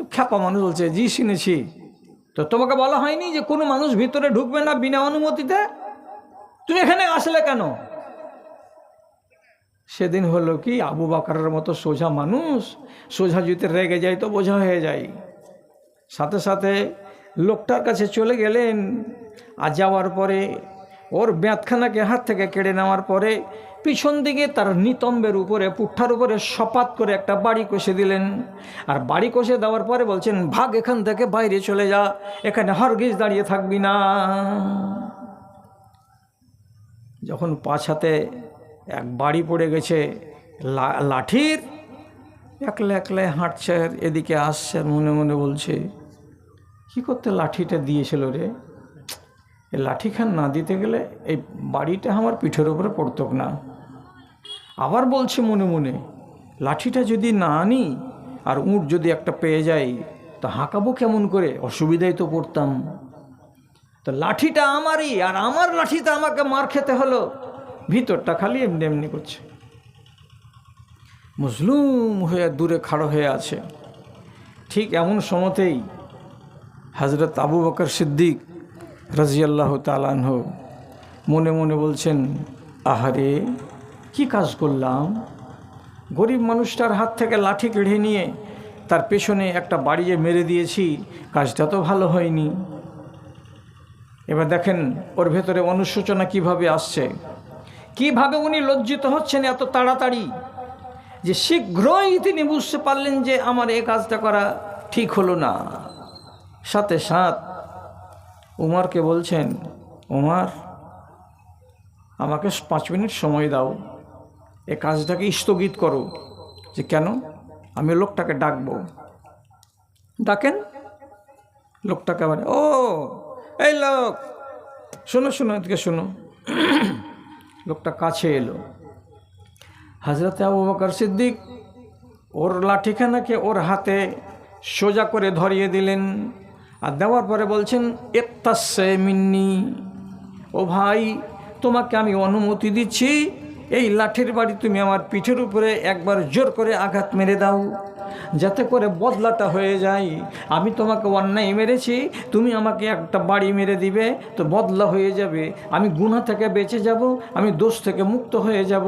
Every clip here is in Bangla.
তো খ্যাপা মানুষ বলছে, জি শুনেছি। তো তোমাকে বলা হয়নি যে কোনো মানুষ ভিতরে ঢুকবে না বিনা অনুমতিতে? তুমি এখানে আসলে কেন? সেদিন হলো কি, আবু বাকারের মতো সোজা মানুষ, সোজা যদি রেগে যায় তো বোঝা হয়ে যায়। সাথে সাথে লোকটার কাছে চলে গেলেন, আর যাওয়ার পরে ওর ব্যাঁতখানাকে হাত থেকে কেড়ে নেওয়ার পরে পিছন দিকে তার নিতম্বের উপরে, পুঠার উপরে সপাত করে একটা বাড়ি কষে দিলেন। আর বাড়ি কষে দেওয়ার পরে বলছেন, ভাগ এখান থেকে বাইরে চলে যা, এখানে হরগিজ দাঁড়িয়ে থাকবি না। যখন পাঁচ হাতে এক বাড়ি পড়ে গেছে লাঠির একলা একলা হাঁটছে, এদিকে আসছে মনে মনে বলছে, কি করতে লাঠিটা দিয়েছিল রে? লাঠিখান না দিতে গেলে এই বাড়িটা আমার পিঠের উপরে পড়তো না। আবার বলছে মনে মনে, লাঠিটা যদি না আনি আর উঁট যদি একটা পেয়ে যাই, তা হাঁকাবো কেমন করে? অসুবিধায় তো পড়তাম। তো লাঠিটা আমারই, আর আমার লাঠিতে আমাকে মার খেতে হলো। ভিতরটা খালি এমনি এমনি করছে। মুসলুম হয়ে দূরে খাড়ো হয়ে আছে। ঠিক এমন সময়তেই হজরত আবু বকর সিদ্দিক রাজিয়াল্লাহ তালানহ মনে মনে বলছেন, আহারে, কি কাজ করলাম? গরিব মানুষটার হাত থেকে লাঠি কেড়ে নিয়ে তার পেছনে একটা বাড়ি যে মেরে দিয়েছি, কাজটা তো ভালো হয়নি। এবার দেখেন, ওর ভেতরে অনুশোচনা কীভাবে আসছে? কীভাবে উনি লজ্জিত হচ্ছেন এত তাড়াতাড়ি? যে শীঘ্রই তিনি বুঝতে পারলেন যে আমার এ কাজটা করা ঠিক হলো না। সাথে সাথ উমারকে বলছেন, উমার, আমাকে পাঁচ মিনিট সময় দাও। এ কাজটাকে স্থগিত করো যে কেন? আমি লোকটাকে ডাকবো। ডাকেন? লোকটাকে আবার, ও, এই লোক, শোনো শোনো, এদিকে শোনো। লোকটা কাছে এলো। হাজরতে আবু বকর সিদ্দিক ওর লাঠিখানাকে ওর হাতে সোজা করে ধরিয়ে দিলেন। আর দেওয়ার পরে বলছেন, এত্তাসে মিন্নি। ও ভাই, তোমাকে আমি অনুমতি দিচ্ছি, এই লাঠির বাড়ি তুমি আমার পিঠের উপরে একবার জোর করে আঘাত মেরে দাও। যাতে করে বদলাটা হয়ে যায়। আমি তোমাকে অন্যায় মেরেছি, তুমি আমাকে একটা বাড়ি মেরে দিবে, তো বদলা হয়ে যাবে। আমি গুণা থেকে বেঁচে যাব, আমি দোষ থেকে মুক্ত হয়ে যাব।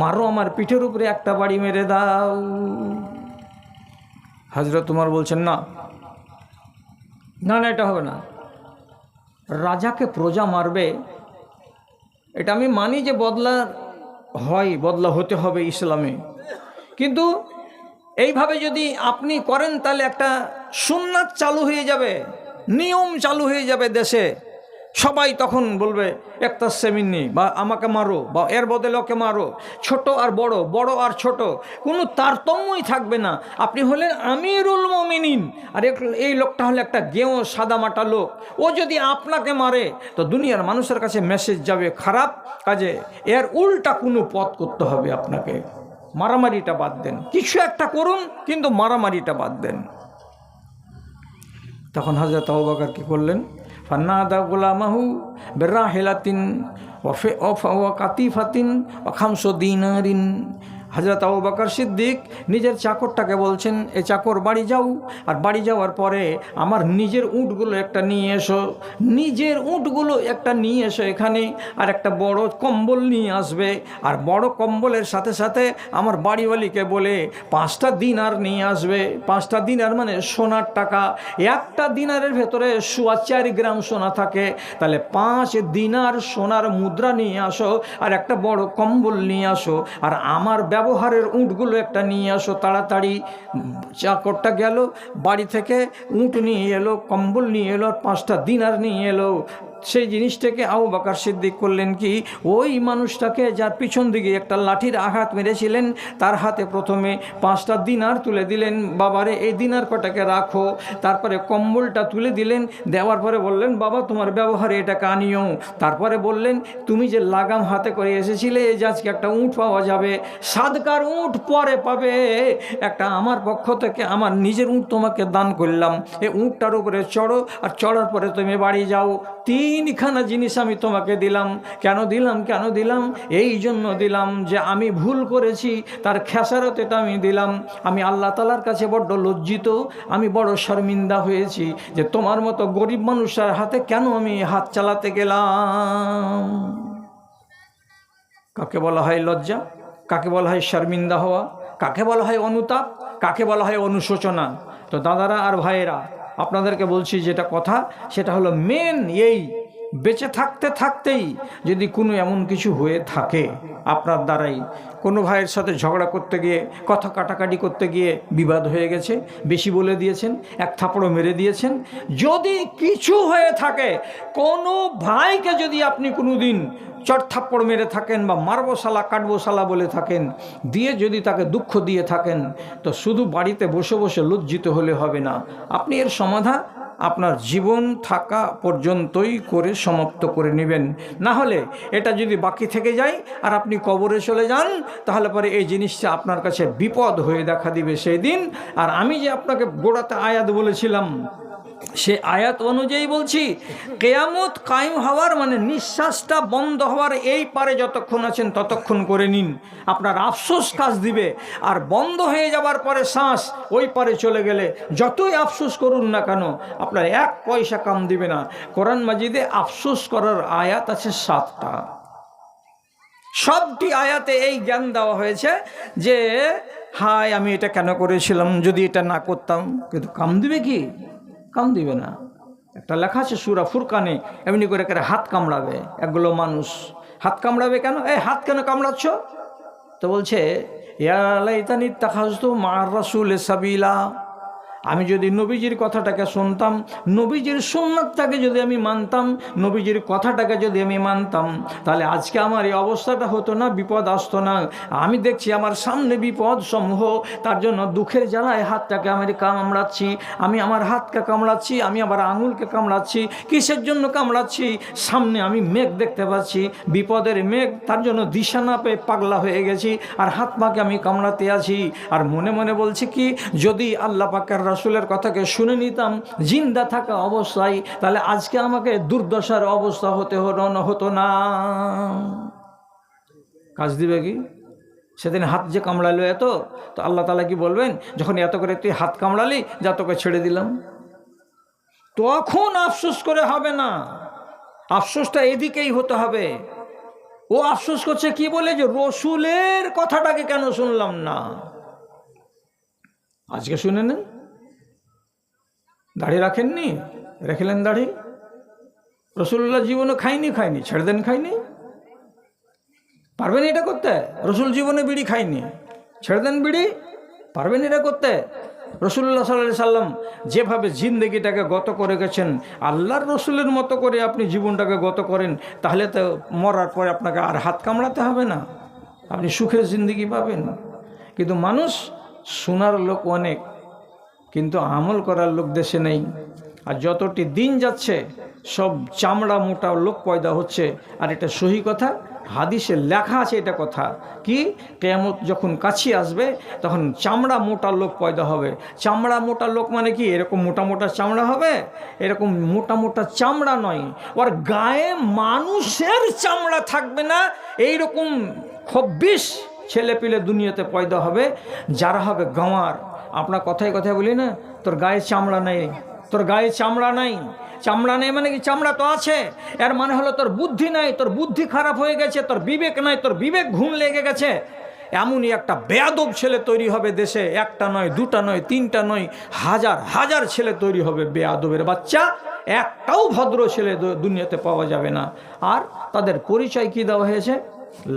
মারো আমার পিঠের উপরে একটা বাড়ি মেরে দাও। হাজরত তোমার বলছেন, না না না, এটা হবে না। রাজাকে প্রজা মারবে, এটা আমি মানি যে বদলা হয়, বদলা হতে হবে ইসলামে। কিন্তু এইভাবে যদি আপনি করেন, তাহলে একটা সুন্নাত চালু হয়ে যাবে, নিয়ম চালু হয়ে যাবে দেশে। সবাই তখন বলবে, একটা সেমিনি বা আমাকে মারো, বা এর বদলে ওকে মারো, ছোট আর বড় বড় আর ছোট, কোনো তারতম্যই থাকবে না। আপনি হলেন আমিরুল মমিনিন। আর এই লোকটা হলে একটা গেঁয়ো সাদামাটা লোক। ও যদি আপনাকে মারে, তো দুনিয়ার মানুষের কাছে মেসেজ যাবে খারাপ কাজে। এর উল্টা কোনো পথ করতে হবে আপনাকে। মারামারিটা বাদ দেন। কিছু একটা করুন, কিন্তু মারামারিটা বাদ দেন। তখন হাজরত আবাকার কি করলেন? ফান্নাদা গোলামাহু বেরা হেলাতিন ওফে ওফ ও কাতিফাতিন অখামস দিনারিন। হাজরত আবু বকর সিদ্দিক নিজের চাকরটাকে বলছেন, এ চাকর, বাড়ি যাও। আর বাড়ি যাওয়ার পরে আমার নিজের উঁটগুলো একটা নিয়ে এসো, নিজের উঁটগুলো একটা নিয়ে এসো এখানে, আর একটা বড় কম্বল নিয়ে আসবে। আর বড় কম্বলের সাথে সাথে আমার বাড়িওয়ালিকে বলে, পাঁচটা দিনার নিয়ে আসবে। পাঁচটা দিনার মানে সোনার টাকা। একটা দিনারের ভেতরে সোয়া চার গ্রাম সোনা থাকে। তাহলে পাঁচ দিনার সোনার মুদ্রা নিয়ে আসো আর একটা বড় কম্বল নিয়ে আসো। আর আমার ব্যবহারের উঁটগুলো একটা নিয়ে আসো, তাড়াতাড়ি। চাকরটা গেল, বাড়ি থেকে উঁট নিয়ে এলো, কম্বল নিয়ে এলো, আর পাঁচটা দিনার নিয়ে এলো। সেই জিনিসটাকে আবু বাকার সিদ্দিক করলেন কি, ওই মানুষটাকে যার পিছন দিকে একটা লাঠির আঘাত মেরেছিলেন, তার হাতে প্রথমে পাঁচটা দিনার তুলে দিলেন, বাবারে, এই দিনার কটাকে রাখো, তারপরে কম্বলটা তুলে দিলেন, দেওয়ার পরে বললেন, বাবা, তোমার ব্যবহারে এটাকে আনিও তারপরে বললেন, তুমি যে লাগাম হাতে করে এসেছিলে, এই আজকে একটা উঁট পাওয়া যাবে, সাদকার উঁট পরে পাবে। একটা আমার পক্ষ থেকে আমার নিজের উঁট তোমাকে দান করলাম। এই উঁটটার উপরে চড়ো, আর চড়ার পরে তুমি বাড়ি যাও। তিন তিনখানা জিনিস আমি তোমাকে দিলাম। কেন দিলাম কেন দিলাম? এই জন্য দিলাম যে আমি ভুল করেছি, তার খেসারত এটা আমি দিলাম। আমি আল্লাহ তালার কাছে বড্ড লজ্জিত, আমি বড় শর্মিন্দা হয়েছি যে তোমার মতো গরিব মানুষের হাতে কেন আমি হাত চালাতে গেলাম? কাকে বলা হয় লজ্জা? কাকে বলা হয় শর্মিন্দা হওয়া? কাকে বলা হয় অনুতাপ? কাকে বলা হয় অনুশোচনা? তো দাদারা আর ভাইয়েরা, আপনাদেরকে বলছি যেটা কথা, সেটা হলো মেন এই বেঁচে থাকতে থাকতেই যদি কোনো এমন কিছু হয়ে থাকে আপনার দ্বারাই, কোনো ভাইয়ের সাথে ঝগড়া করতে গিয়ে, কথা কাটাকাটি করতে গিয়ে বিবাদ হয়ে গেছে, বেশি বলে দিয়েছেন, এক থাপড়ও মেরে দিয়েছেন, যদি কিছু হয়ে থাকে, কোনো ভাইকে যদি আপনি কোনো দিন চট থাপ্পড় মেরে থাকেন বা মারবো সালা কাটবো সালা বলে থাকেন, দিয়ে যদি তাকে দুঃখ দিয়ে থাকেন, তো শুধু বাড়িতে বসে বসে লজ্জিত হলে হবে না। আপনি এর সমাধান আপনার জীবন থাকা পর্যন্তই করে সমাপ্ত করে নেবেন। না হলে এটা যদি বাকি থেকে যায় আর আপনি কবরে চলে যান, তাহলে পরে এই জিনিসটা আপনার কাছে বিপদ হয়ে দেখা দিবে সেই দিন আর আমি যে আপনাকে গোড়াতে আয়াত বলেছিলাম সে আয়াত অনুযায়ী বলছি, কেয়ামত কায়েম হওয়ার মানে নিঃশ্বাসটা বন্ধ হওয়ার এই পারে যতক্ষণ আছেন ততক্ষণ করে নিন। আপনার আফসোস কাজ দিবে। আর বন্ধ হয়ে যাবার পরে শ্বাস, ওই পারে চলে গেলে যতই আফসোস করুন না কেন, আপনার এক পয়সা কাম দিবে না। কোরআন মাজিদে আফসোস করার আয়াত আছে সাতটা। সবটি আয়াতে এই জ্ঞান দেওয়া হয়েছে যে, হায়, আমি এটা কেন করেছিলাম? যদি এটা না করতাম, কিন্তু কাম দিবে কি? কাম দিবে না। একটা লেখা আছে সুরা ফুরকানে, এমনি করে করে হাত কামড়াবে। একগুলো মানুষ হাত কামড়াবে কেন? এই হাত কেন কামড়াচ্ছ? তো বলছে ইয়ালাইতানি তাখাজতু মার রাসুল সাবিলা। আমি যদি নবীজির কথাটাকে শুনতাম, নবীজির সুন্নাতটাকে যদি আমি মানতাম, নবীজির কথাটাকে যদি আমি মানতাম, তাহলে আজকে আমার এই অবস্থাটা হতো না, বিপদ আসতো না। আমি দেখছি আমার সামনে বিপদ সমূহ, তার জন্য দুঃখের জ্বালায় হাতটাকে আমি কামড়াচ্ছি, আমি আমার হাতকে কামড়াচ্ছি, আমি আবার আঙুলকে কামড়াচ্ছি, কিসের জন্য কামড়াচ্ছি? সামনে আমি মেঘ দেখতে পাচ্ছি, বিপদের মেঘ, তার জন্য দিশা না পেয়ে পাগলা হয়ে গেছি, আর হাত পাকে আমি কামড়াতে আছি। আর মনে মনে বলছি কি, যদি আল্লাহ পাকের রাসুলের কথাকে শুনে নিতাম, জিন্দা থাকা অবস্থায়, তাহলে আজকে আমাকে দুর্দশার অবস্থা হতে হতো না। কাজ দিবে কি? সেদিন হাত যে কামড়ালো এত, তো আল্লাহ তালা কি বলবেন? যখন এত করে তুই হাত কামড়ালি, যা তোকে ছেড়ে দিলাম। তখন আফসোস করে হবে না। আফসোসটা এদিকেই হতে হবে। ও আফসোস করছে কি বলে যে, রসুলের কথাটাকে কেন শুনলাম না? আজকে শুনে নেন দাড়ি রাখেননি? রেখেলেন দাড়ি? রসুল্লাহ জীবনে খাইনি খাইনি, ছেড়ে দেন খাইনি? পারবেন এটা করতে? রসুল জীবনে বিড়ি খাইনি, ছেড়ে দেন বিড়ি? পারবেন এটা করতে? রসুল্লাহ সাল্লাহ সাল্লাম যেভাবে জিন্দগিটাকে গত করে গেছেন, আল্লাহর রসুলের মতো করে আপনি জীবনটাকে গত করেন, তাহলে তো মরার পরে আপনাকে আর হাত কামড়াতে হবে না। আপনি সুখের জিন্দগি পাবেন। কিন্তু মানুষ শোনার লোক অনেক কিন্তু আমল করার লোক দেশে নেই। আর যতটি দিন যাচ্ছে, সব চামড়া মোটা লোক পয়দা হচ্ছে। আর এটা সহি কথা, হাদিসে লেখা আছে এটা কথা। কি? কেয়ামত যখন কাছে আসবে, তখন চামড়া মোটা লোক পয়দা হবে। চামড়া মোটা লোক মানে কি? এরকম মোটা মোটা চামড়া হবে? এরকম মোটা মোটা চামড়া নয়। ওর গায়ে মানুষের চামড়া থাকবে না। এইরকম খব্বিশ ছেলে পেলে দুনিয়াতে পয়দা হবে, যারা হবে গাঁওয়ার। আপনার কথায় কথায় বলি না, তোর গায়ে চামড়া নেই, তোর গায়ে চামড়া নাই। চামড়া নেই মানে কি চামড়া তো আছে, এর মানে হলো তোর বুদ্ধি নাই, তোর বুদ্ধি খারাপ হয়ে গেছে, তোর বিবেক নাই, তোর বিবেক ঘুম লেগে গেছে। এমনই একটা বেয়াদব ছেলে তৈরি হবে দেশে, একটা নয়, দুটা নয়, তিনটা নয়, হাজার হাজার ছেলে তৈরি হবে বেয়াদবের বাচ্চা। একটাও ভদ্র ছেলে দুনিয়াতে পাওয়া যাবে না। আর তাদের পরিচয় কি দেওয়া হয়েছে?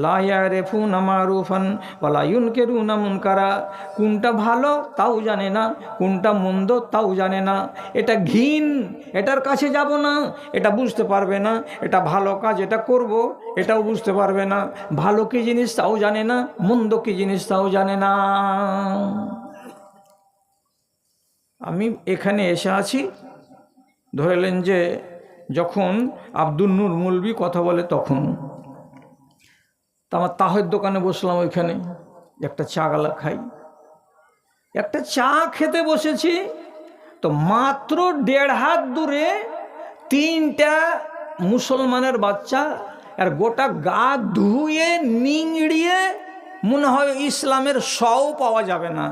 লায়ারেফুন আমারুফান ওয়ালায়ুন কেরুনা মুনকারা। কোনটা ভালো তাও জানে না, কোনটা মন্দ তাও জানে না। এটা ঘিন, এটার কাছে যাব না, এটা বুঝতে পারবে না, এটা ভালো কাজ এটা করব, এটাও বুঝতে পারবে না। ভালো কি জিনিস তাও জানে না, মন্দ কি জিনিস তাও জানে না। আমি এখানে এসে আছি। ধরলেন যে যখন আব্দুল নূর মুলবি কথা বলে তখন। তা আমার তাহের দোকানে বসলাম ওইখানে, একটা চা গালা খাই। একটা চা খেতে বসেছি, তো মাত্র দেড় হাত দূরে তিনটা মুসলমানের বাচ্চা আর গোটা গা ধুয়ে নিংড়িয়ে মনে হয় ইসলামের সও পাওয়া যাবে না।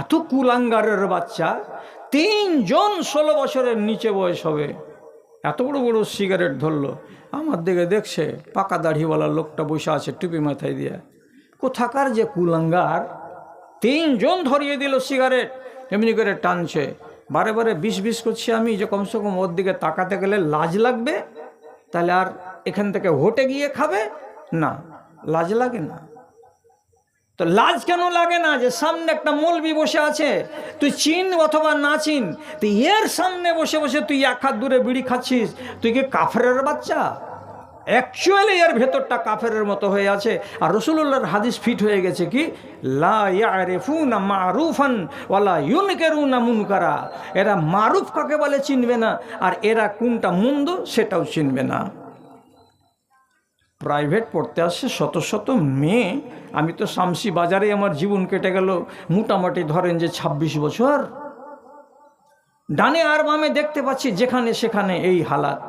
এত কুলাঙ্গারের বাচ্চা, তিনজন ষোলো বছরের নিচে বয়স হবে। এত বড় বড় সিগারেট ধরলো। আমার দিকে দেখছে পাকা দাড়িওয়ালা লোকটা বসে আছে টুপি মাথায় দিয়ে। কোথাকার যে কুলাঙ্গার। তিনজন ধরিয়ে দিল সিগারেট, এমনি করে টানছে। বারে বারে বিষ বিষ করছি আমি, যে কমসে কম ওর দিকে তাকাতে গেলে লাজ লাগবে? তাহলে আর এখান থেকে হোটে গিয়ে খাবে? না, লাজ লাগে না। তো লাজ কেন লাগে না যে সামনে একটা মৌলবি বসে আছে? তুই চিন অথবা না চিন তুই এর সামনে বসে বসে তুই এক হাত দূরে বিড়ি খাচ্ছিস। তুই কি কাফরের বাচ্চা? অ্যাকচুয়ালি এর ভেতরটা কাফেরের মতো হয়ে আছে। আর রসুল্লাহর হাদিস ফিট হয়ে গেছে কি? মারুফান ওয়ালা মুনকারা। এরা মারুফ কাকে বলে চিনবে না? আর এরা কোনটা মন্দ সেটাও চিনবে না। প্রাইভেট পড়তে আসছে শত শত মেয়ে। আমি তো শামসি বাজারে আমার জীবন কেটে গেল। মোটামুটি ধরেন যে ২৬ বছর। ডানে আর বামে দেখতে পাচ্ছি যেখানে সেখানে এই হালাত।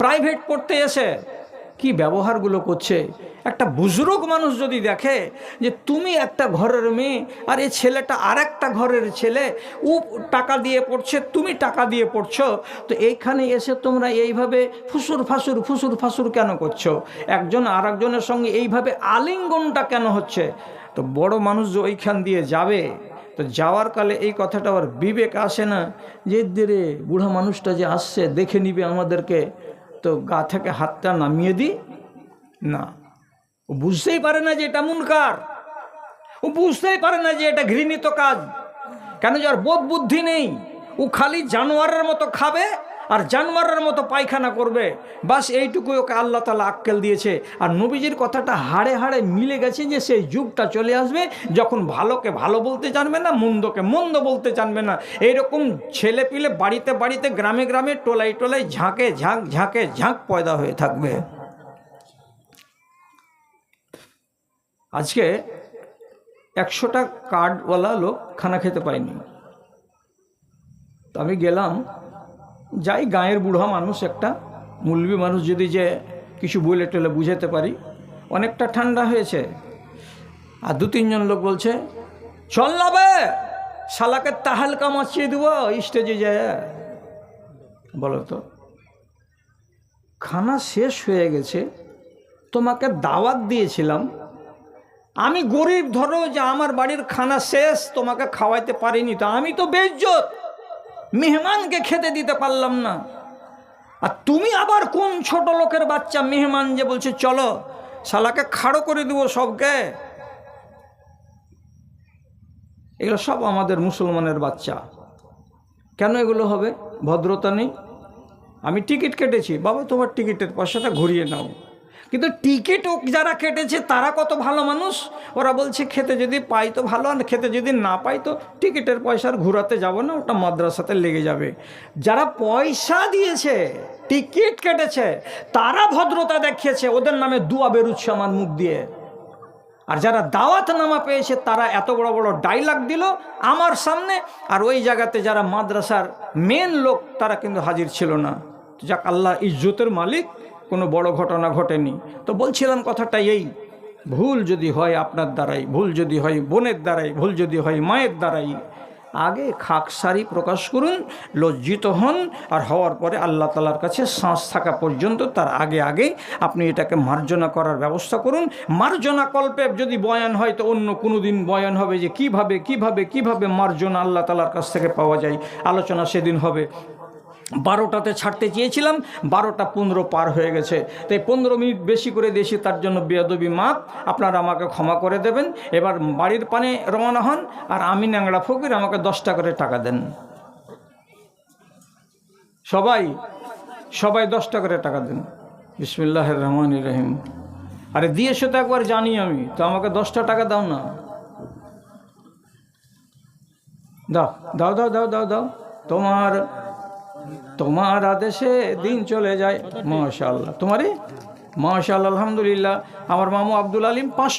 প্রাইভেট পড়তে এসে কি ব্যবহারগুলো করছে? একটা বুজুর্গ মানুষ যদি দেখে যে তুমি একটা ঘরের মেয়ে আর এই ছেলেটা আর একটা ঘরের ছেলে, ও টাকা দিয়ে পড়ছে, তুমি টাকা দিয়ে পড়ছো, তো এইখানে এসে তোমরা এইভাবে ফুসুর ফাসুর ফুসুর ফাসুর কেন করছ? একজন আর একজনের সঙ্গে এইভাবে আলিঙ্গনটা কেন হচ্ছে? তো বড় মানুষ যে ওইখান দিয়ে যাবে, তো যাওয়ার কালে এই কথাটা আবার বিবেক আসে না যে রে বুড়া মানুষটা যে আসছে, দেখে নিবে আমাদেরকে। তো গা থেকে হাতটা নামিয়ে দিই। না। ও বুঝতেই পারে না যে এটা মুনকার। ও বুঝতেই পারে না যে এটা ঘৃণিত কাজ। কেন যে আর বোধ বুদ্ধি নেই। ও খালি জানোয়ারের মতো খাবে আর জানোয়ারের মতো পায়খানা করবে। বাস এইটুকুই ওকে আল্লাহ তালা আক্কেল দিয়েছে। আর নবীজির কথাটা হাড়ে হাড়ে মিলে গেছে যে সেই যুগটা চলে আসবে, যখন ভালোকে ভালো বলতে জানবে না, মন্দকে মন্দ বলতে জানবে না। এইরকম ছেলে পিলে বাড়িতে বাড়িতে, গ্রামে গ্রামে টোলাই টোলাই ঝাঁকে ঝাঁক ঝাঁকে ঝাঁক পয়দা হয়ে থাকবে। আজকে একশোটা কার্ডওয়ালা লোক খানা খেতে পায়নি তো আমি গেলাম যাই, গাঁয়ের বুড়া মানুষ একটা, মুলবি মানুষ যদি যে কিছু বলে টলে বুঝাতে পারি, অনেকটা ঠান্ডা হয়েছে। আর দু তিনজন লোক বলছে, চল না বে, শালাকে তাহালকা মাছিয়ে দেব স্টেজে যায়। বলো তো, খানা শেষ হয়ে গেছে, তোমাকে দাওয়াত দিয়েছিলাম। আমি গরিব ধরো যে আমার বাড়ির খানা শেষ, তোমাকে খাওয়াইতে পারিনি তো, আমি তো বেজ্জত। মেহমানকে খেতে দিতে পারলাম না। আর তুমি আবার কোন ছোট লোকের বাচ্চা? মেহমান যে বলছে, চলো, শালাকে খাড়ো করে দেবো সবকে। এগুলো সব আমাদের মুসলমানের বাচ্চা। কেন এগুলো হবে? ভদ্রতা নেই। আমি টিকিট কেটেছি। বাবা, তোমার টিকিটের পয়সাটা ঘুরিয়ে নাও। কিন্তু টিকিট যারা কেটেছে তারা কত ভালো মানুষ? ওরা বলছে, খেতে যদি পাই তো ভালো, আর খেতে যদি না পাই তো টিকিটের পয়সার ঘুরাতে যাব না, ওটা মাদ্রাসাতে লেগে যাবে। যারা পয়সা দিয়েছে, টিকিট কেটেছে, তারা ভদ্রতা দেখিয়েছে, ওদের নামে দুয়া বেরুচ্ছে আমার মুখ দিয়ে। আর যারা দাওয়াত নামা পেয়েছে, তারা এত বড় বড় ডাইলগ দিল আমার সামনে, আর ওই জায়গাতে যারা মাদ্রাসার মেন লোক, তারা কিন্তু হাজির ছিল না। যাক আল্লাহ ইজ্জতের মালিক কোনো বড় ঘটনা ঘটেনি। তো বলছিলাম কথাটা এই, ভুল যদি হয় আপনার দ্বারাই, ভুল যদি হয় বোনের দ্বারাই, ভুল যদি হয় মায়ের দ্বারাই, আগে খাকসারি প্রকাশ করুন, লজ্জিত হন, আর হওয়ার পরে আল্লাহ তালার কাছে শ্বাস থাকা পর্যন্ত তার আগে আগে আপনি এটাকে মার্জনা করার ব্যবস্থা করুন। মার্জনা কল্পে যদি বয়ান হয় তো অন্য কোনো দিন বয়ান হবে যে কীভাবে কীভাবে কীভাবে মার্জনা আল্লাহ তালার কাছ থেকে পাওয়া যায়, আলোচনা সেদিন হবে। বারোটাতে ছাড়তে চেয়েছিলাম, বারোটা পনেরো পার হয়ে গেছে। তাই পনেরো মিনিট বেশি করে দিয়েছি তার জন্য বেয়াদবি মাপ, আপনারা আমাকে ক্ষমা করে দেবেন। এবার বাড়ির পানে রওনা হন আর আমি ন্যাংড়া ফকির, আমাকে দশটা করে টাকা দেন। সবাই সবাই দশটা করে টাকা দেন। বিসমুল্লাহ রহমান রহিম। আরে দিয়েছ তো একবার জানি আমি, তো আমাকে দশটা টাকা দাও না। দাও দাও দাও দাও দাও দাও। তোমার তোমার আদেশে দিন চলে যায়। মাশাল্লাহ তোমারই? মাশাল্লাহ আলহামদুলিল্লাহ। আমার মামু আব্দুল আলিম পাঁচ